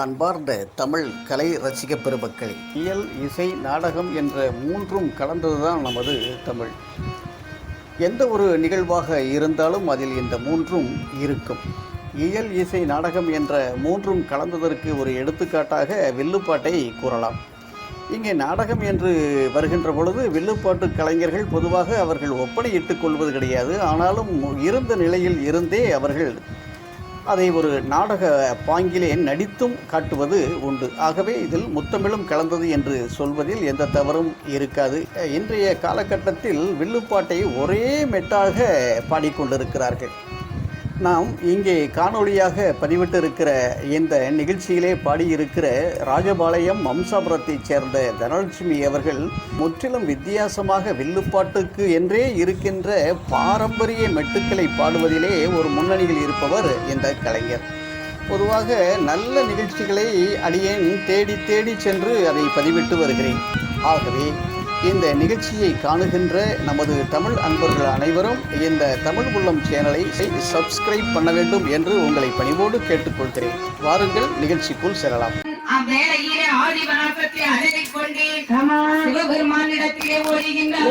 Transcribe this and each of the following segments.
அன்பார்ந்த தமிழ் கலை ரசிக பெருமக்கள் இயல் இசை நாடகம் என்ற மூன்றும் கலந்ததுதான் நமது தமிழ். எந்த ஒரு நிகழ்வாக இருந்தாலும் அதில் இந்த மூன்றும் இருக்கும். இயல் இசை நாடகம் என்ற மூன்றும் கலந்ததற்கு ஒரு எடுத்துக்காட்டாக வில்லுப்பாட்டை கூறலாம். இங்கே நாடகம் என்று வருகின்ற பொழுது வில்லுப்பாட்டு கலைஞர்கள் பொதுவாக அவர்கள் ஒப்பனையிட்டுக் கொள்வது கிடையாது. ஆனாலும் இருந்த நிலையில் இருந்தே அவர்கள் அதை ஒரு நாடக பாங்கிலே நடித்தும் காட்டுவது உண்டு. ஆகவே இதில் முத்தமிழும் கலந்தது என்று சொல்வதில் எந்த தவறும் இருக்காது. இன்றைய காலகட்டத்தில் வில்லுப்பாட்டை ஒரே மெட்டாக பாடிக்கொண்டிருக்கிறார்கள். நாம் இங்கே காணொளியாக பதிவிட்டிருக்கிற இந்த நிகழ்ச்சியிலே பாடியிருக்கிற ராஜபாளையம் வம்சாபுரத்தைச் சேர்ந்த தனலட்சுமி அவர்கள் முற்றிலும் வித்தியாசமாக வில்லுப்பாட்டுக்கு என்றே இருக்கின்ற பாரம்பரிய மெட்டுக்களை பாடுவதிலே ஒரு முன்னணியில் இருப்பவர் இந்த கலைஞர். பொதுவாக நல்ல நிகழ்ச்சிகளை அடியேன் தேடி தேடி சென்று அதை பதிவிட்டு வருகிறேன். ஆகவே இந்த நிகழ்ச்சியை காணுகின்ற நமது தமிழ் அன்பர்கள் அனைவரும் இந்த தமிழ் உள்ளம் சேனலை சப்ஸ்கிரைப் பண்ண வேண்டும் என்று உங்களை பணிவோடு கேட்டுக்கொள்கிறேன். வாருங்கள் நிகழ்ச்சிக்குள் செல்லலாம். அவ்வேளையிலே ஆதி வனாசத்தை சிவபெருமானிடத்திலே ஓடுகின்றாள்.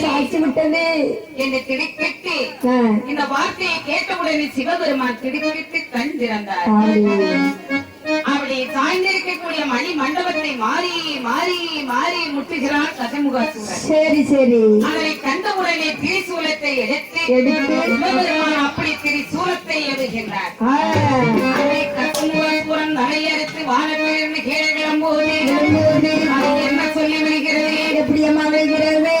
சாய்ச்சி விட்டது என்று திடுக்கிட்டு ஆ, இந்த வார்த்தையை கேட்டவுடனே சிவபெருமான் திடுக்கிட்டு கண் திறந்தார். ஆடி. அப்படி சாய்ந்திருக்கக்கூடிய மணி மண்டபத்தை மாறி மாறி மாறி முட்டுகிறான் கசமுகாசூரன் சரி சரி. அதனை கண்டவுடனே திரிசூலத்தை எடுத்து எடுத்து. சிவபெருமான் அப்படி திரிசூலத்தை எழுகின்றார் அதை கசமுகாசூரன் தலையறுத்து வானத்திலிருந்து கீழே விழும்போது எழும்போது அது என்ன சொல்லி வருகிறது? எப்படி அம்மா விழுகிறது?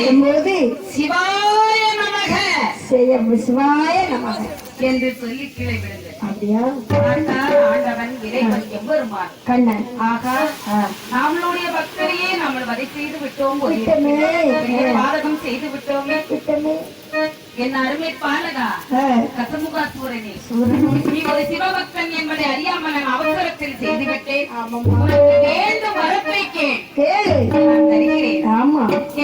எழும்போது சிவாய நமக செய்ய சிவாய நமக என்று சொல்லி கீழே விழுந்தது. அப்படியா? ஆண்டவன் இறைவன் எவ்வருமான் கண்ணன். ஆகா நம்மளுடைய பக்தரையே நம்ம வதை செய்து விட்டோம். பாதகம் செய்து விட்டோமே. என் அருமை பாலகா சூரனே. நீ ஒரு சிவபக்தன் என்பதை அறியாமல் நான் அவசரத்தில் செய்துவிட்டேன் வேண்டும் வரத்தை கேள்.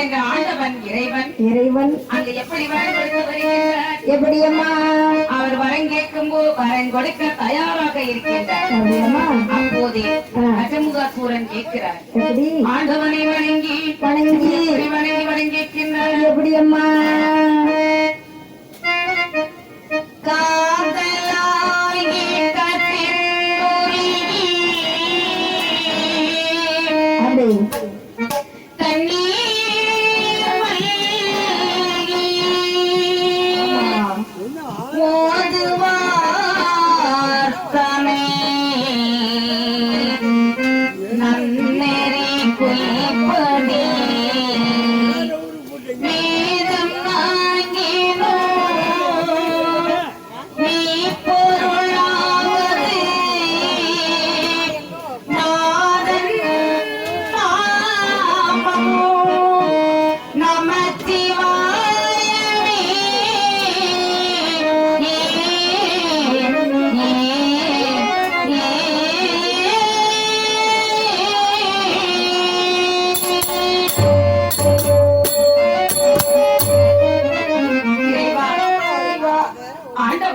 என்ற ஆண்டவன் இறைவன். இறைவன். அங்கு எப்படி வரம் கொடுத்து வருகின்றார் எப்படி அம்மா அவர் வரம் கேட்கும் போது வரம் கொடுக்க தயாராக இருக்கின்றார் அப்போதே. அஜமுகாசூரன் கேட்கிறார். ஆண்டவனை வணங்கி வணங்கி. வணங்கி வணங்கி கேட்கின்றார் எப்படி அம்மா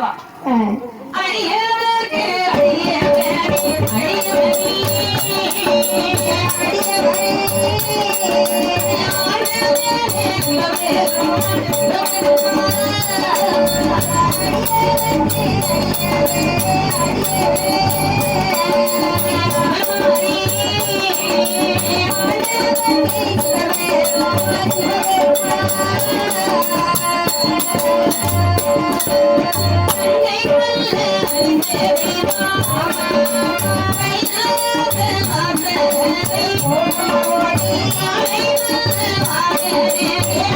தேவா ஆ. அடியவர்க்கு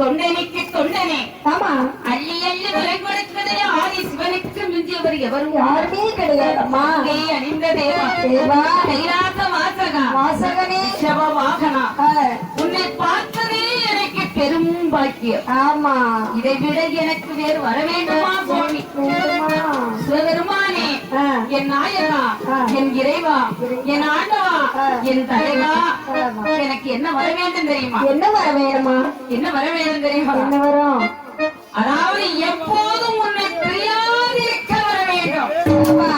தொண்டனைக்கு தொண்டனே. ஆமா. அள்ளி அள்ளி விலை கொடுத்ததிலே ஆதி சிவனுக்கு மிஞ்சியவர் எவரும்? யாருமே கிடையாதம்மா. கை அணிந்த தேவா. தேவா. கைலாச வாசகா. வாசகனே. சிவ வாகனா உன்னை பார்த்ததே எனக்கு பெரும் பாக்கியம். ஆமா. இதை விட எனக்கு வேறு வர வேண்டுமா சுவாமி? வேண்டுமா? என் நாயகா. என் இறைவா என் ஆண்டவா. என் தலைவா. எனக்கு என்ன வர வேண்டும் தெரியுமா? என்ன வர வேணுமா என்ன வர வேண்டும் தெரியுமா? என்ன வரும்? அதாவது எப்போதும் உன்னை பிரியாதிருக்க வர வேண்டும் ஆமா,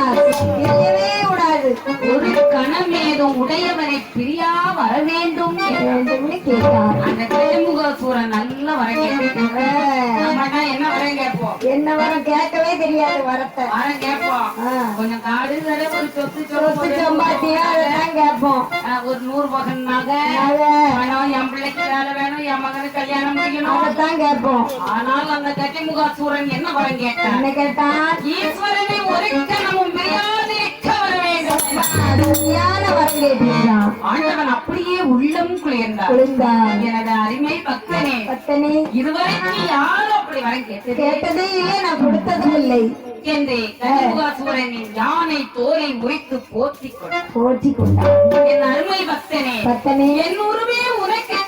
பிரியவே கூடாது. ஒரு கணம் ஏதும் உடையவனை பிரியா வர வேண்டும் என்று கேட்டார். அந்த கிழமுக சூரன் நல்ல வரம் கேட்போம் என்ன வரம் கேட்கவே தெரியாது வரத்தை. வரம் கேட்போம். கொஞ்சம் காடு ஒரு சொத்து சொத்து சம்பாத்தியா அதுதான் கேட்போம் ஒரு நூறு பகன் நகை பணம் என் பிள்ளைக்கு வேலை வேணும் என் மகனுக்கு கல்யாணம் முடிக்கணும் அதைத்தான் கேட்போம் ஆனால் அந்த கட்டிமுக சூரன் என்ன வரம் கேட்டான் என்ன கேட்டான் ஈஸ்வரனை ஒரு கணமும் வரம் கேட்டிருக்கான் ஆண்டவன் அப்படியே உள்ளம் குளிர்ந்தார். குளிர்ந்தான் எனது அருமை பக்தனே பத்தனே இதுவரைக்கும் யாரும் அப்படி வரம் கேட்டது கேட்டதே இல்லை நான் கொடுத்ததும் இல்லை என்று கலிமுகாசூரனின் யானை தோலை கொண்டார் போற்றி கொண்டான் என் அருமை பக்தனே பத்தனே என் உருவே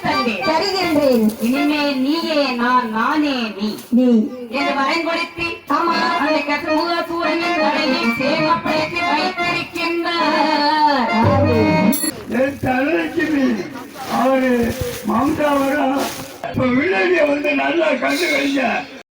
தருகின்றேன். இனிமேல் நீயே நான் நானே நீ. நீ. என்று வரம் கொடுத்து ஆமா. அந்த கலிமுகாசூரனின் தலையை சேமப்படுத்தி வைத்திருக்கின்றார். என் தலைக்கு அவரு மம்தாவரா. இப்ப வில்லேஜ வந்து நல்லா கண்டு கழிச்ச